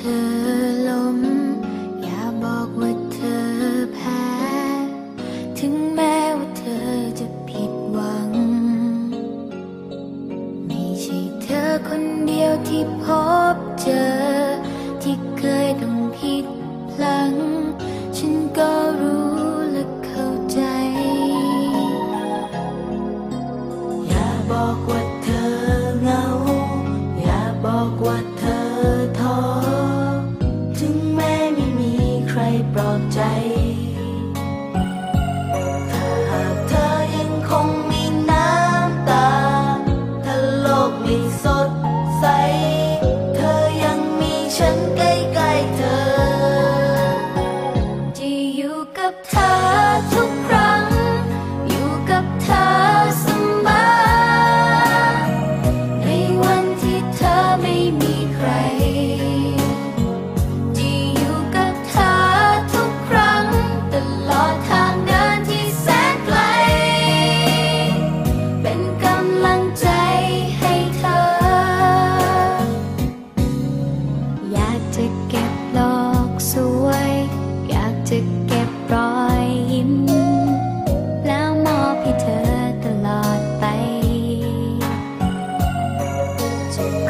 ธอล้ม อย่าบอกว่าเธอแพ้ ถึงแม้ว่าเธอจะผิดหวัง ไม่ใช่เธอคนเดียวที่พบเจอ ที่เคยต้องผิดพลัง ฉันก็รู้และเข้าใจ อย่าบอกว่าเธอเหงา อย่าบอกว่าเธอท้อ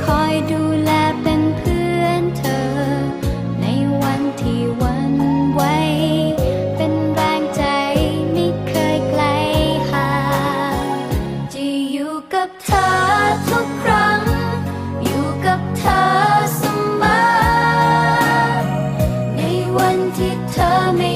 คอยดูแลเป็นเพื่อนเธอ ในวันที่วันไหวเป็นแรงใจไม่เคยไกลห่างจะอยู่กับเธอทุกครั้ง อยู่กับเธอเสมอในวันที่เธอไม่